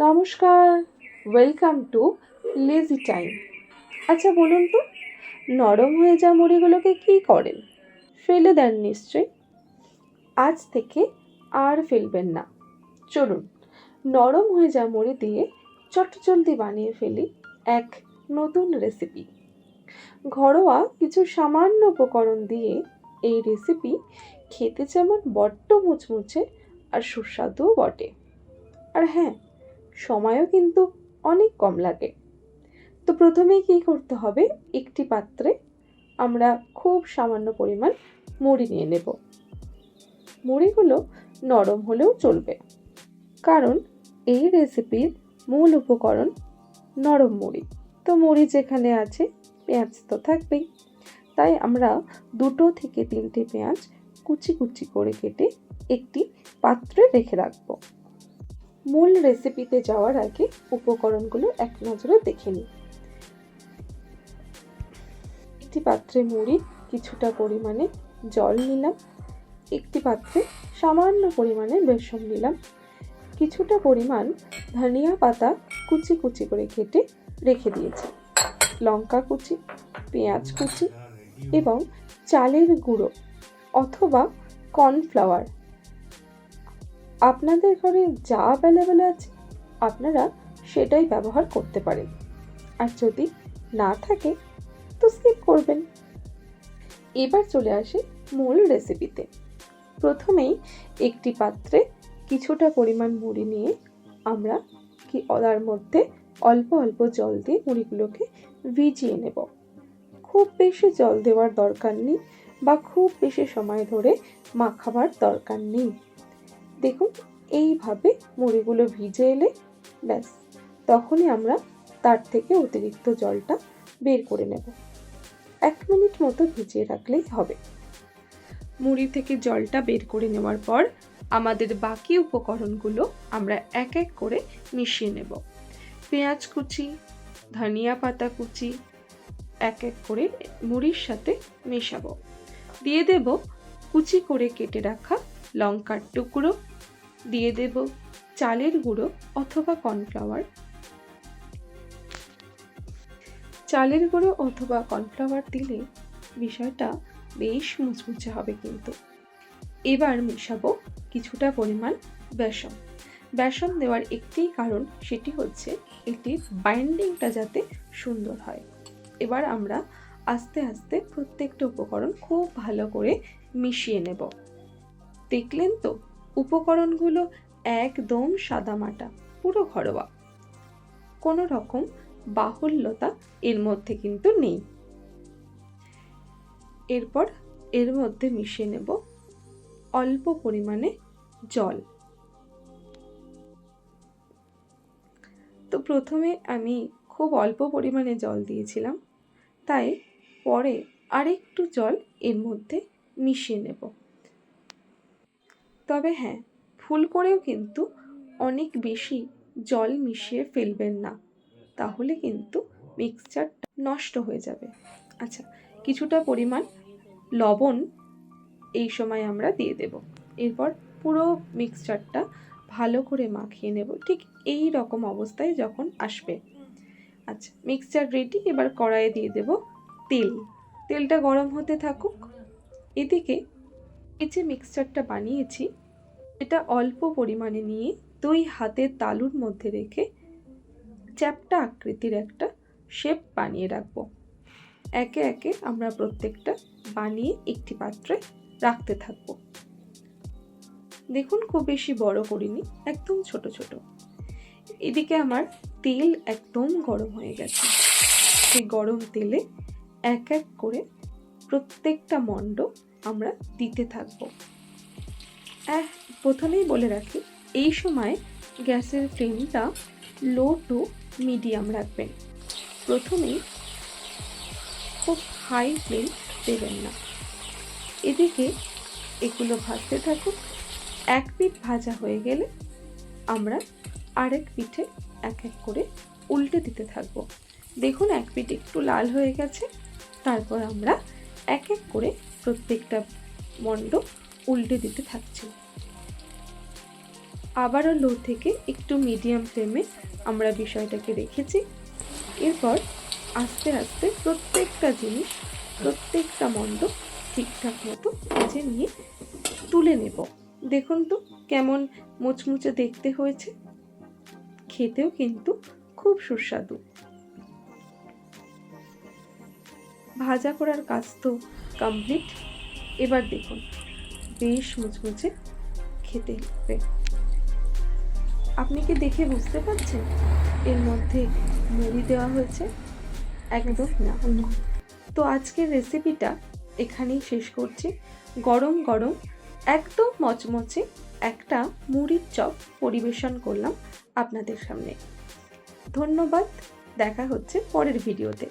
নমস্কার welcome to lazy time আচ্ছা বলুন তো, নরম হয়ে যাওয়া মুড়িগুলোকে কী করেন? ফেলে দেন নিশ্চয়ই। আজ থেকে আর ফেলবেন না। চলুন, নরম হয়ে যাওয়া মুড়ি দিয়ে চটজলদি বানিয়ে ফেলি এক নতুন রেসিপি ঘরোয়া কিছু সামান্য উপকরণ দিয়ে এই রেসিপি খেতে যেমন বড্ড মুচমুচে আর সুস্বাদুও বটে। আর হ্যাঁ সময়ও কিন্তু অনেক কম লাগে। তো প্রথমেই কী করতে হবে? একটি পাত্রে আমরা খুব সামান্য পরিমাণ মুড়ি নিয়ে নেব। মুড়িগুলো নরম হলেও চলবে। কারণ এই রেসিপির মূল উপকরণ নরম মুড়ি। তো মুড়ি যেখানে আছে, পেঁয়াজ তো থাকবেই। তাই আমরা দুটো থেকে তিনটে পেঁয়াজ কুচি কুচি করে কেটে একটি পাত্রে রেখে রাখব। মূল রেসিপিতে যাওয়ার আগে উপকরণগুলো এক নজরে দেখে নিই। একটি পাত্রে মুড়ি, কিছুটা পরিমাণে জল নিলাম, একটি পাত্রে সামান্য পরিমাণে বেসন নিলাম, কিছুটা পরিমাণ ধনিয়া পাতা কুচি কুচি করে কেটে রেখে দিয়েছি। লঙ্কা কুচি, পেঁয়াজ কুচি এবং চালের গুঁড়ো অথবা কর্নফ্লাওয়ার আপনাদের ঘরে যা অ্যাভেলেবেল আছে, আপনারা সেটাই ব্যবহার করতে পারেন। আর যদি না থাকে, তো স্কিপ করবেন। এবার চলে আসি মূল রেসিপিতে প্রথমেই একটি পাত্রে কিছুটা পরিমাণ মুড়ি নিয়ে আমরা কি তার মধ্যে অল্প অল্প জল দিয়ে মুড়িগুলোকে ভিজিয়ে নেব। খুব বেশি জল দেওয়ার দরকার নেই বা খুব বেশি সময় ধরে মাখাবার দরকার নেই। দেখুন, এইভাবে মুড়িগুলো ভিজে এলে, ব্যাস। তখনই আমরা তার থেকে অতিরিক্ত জলটা বের করে নেব। এক মিনিট মতো ভিজিয়ে রাখলেই হবে। মুড়ি থেকে জলটা বের করে নেওয়ার পর আমাদের বাকি উপকরণগুলো আমরা এক এক করে মিশিয়ে নেব। পেঁয়াজ কুচি, ধনিয়া পাতা কুচি, এক এক করে মুড়ির সাথে মেশাবো। দিয়ে দেব কুচি করে কেটে রাখা লঙ্কার টুকরো দিয়ে দেব চালের গুঁড়ো অথবা কর্নফ্লাওয়ার। চালের গুঁড়ো অথবা কর্নফ্লাওয়ার দিলে বিষয়টা বেশ মুচমুচে হবে কিন্তু। এবার মেশাবো কিছুটা পরিমাণ বেসন। বেসন দেওয়ার একটি কারণ সেটি হচ্ছে এটির বাইন্ডিংটা যাতে সুন্দর হয়। এবার আমরা আস্তে আস্তে প্রত্যেকটা উপকরণ খুব ভালো করে মিশিয়ে নেব। দেখলেন তো, উপকরণগুলো একদম সাদামাটা পুরো ঘরোয়া। কোনো রকম বাহুল্যতা এর মধ্যে কিন্তু নেই। এরপর এর মধ্যে মিশিয়ে নেব অল্প পরিমাণে জল। তো প্রথমে আমি খুব অল্প পরিমাণে জল দিয়েছিলাম, তাই পরে আরেকটু জল এর মধ্যে মিশিয়ে নেব। তবে হ্যাঁ ভুল করেও কিন্তু অনেক বেশি জল মিশিয়ে ফেলবেন না। তাহলে কিন্তু মিক্সচারটা নষ্ট হয়ে যাবে। আচ্ছা কিছুটা পরিমাণ লবণ এই সময় আমরা দিয়ে দেব। এরপর পুরো মিক্সচারটা ভালো করে মাখিয়ে নেব। ঠিক এই রকম অবস্থায় যখন আসবে। আচ্ছা মিক্সচার রেডি এবার কড়াইয়ে দিয়ে দেব তেল। তেলটা গরম হতে থাকুক। এদিকে এই যে মিক্সচারটা বানিয়েছি, এটা অল্প পরিমাণে নিয়ে দুই হাতের তালুর মধ্যে রেখে চ্যাপটা আকৃতির একটা শেপ বানিয়ে রাখব। একে একে আমরা প্রত্যেকটা বানিয়ে একটি পাত্রে রাখতে থাকব। দেখুন খুব বেশি বড় করিনি, একদম ছোট ছোট। এদিকে আমার তেল একদম গরম হয়ে গেছে। সেই গরম তেলে এক এক করে প্রত্যেকটা মণ্ড আমরা দিতে থাকব। হ্যাঁ প্রথমেই বলে রাখি, এই সময় গ্যাসের ফ্লেমটা লো টু মিডিয়াম রাখবেন। প্রথমেই খুব হাই ফ্লেম দেবেন না। এদিকে এগুলো ভাজতে থাকুক এক পিঠ ভাজা হয়ে গেলে আমরা আরেক পিঠে এক এক করে উল্টে দিতে থাকব। দেখুন, এক পিঠ একটু লাল হয়ে গেছে, তারপর আমরা এক এক করে প্রত্যেকটা মণ্ড উল্টে দিতে থাকছি। আবারও লো থেকে একটু মিডিয়াম ফ্লেমে আমরা বিষয়টাকে রেখেছি এরপর আস্তে আস্তে প্রত্যেকটা জিনিস, প্রত্যেকটা মন্ড ঠিকঠাক মতো ভেজে নিয়ে তুলে নেব। দেখুন তো কেমন মুচমুচে দেখতে হয়েছে। খেতেও কিন্তু খুব সুস্বাদু। ভাজা করার কাজ তো কমপ্লিট এবার দেখুন, বেশ মুচমুচে খেতে হবে। আপনি কি দেখে বুঝতে পারছেন? এর মধ্যে মুড়ি দেওয়া হয়েছে? একদম না। তো আজকের রেসিপিটা এখানেই শেষ করছি। গরম গরম একদম মচমচে একটা মুড়ির চপ পরিবেশন করলাম আপনাদের সামনে। ধন্যবাদ। দেখা হচ্ছে পরের ভিডিওতে।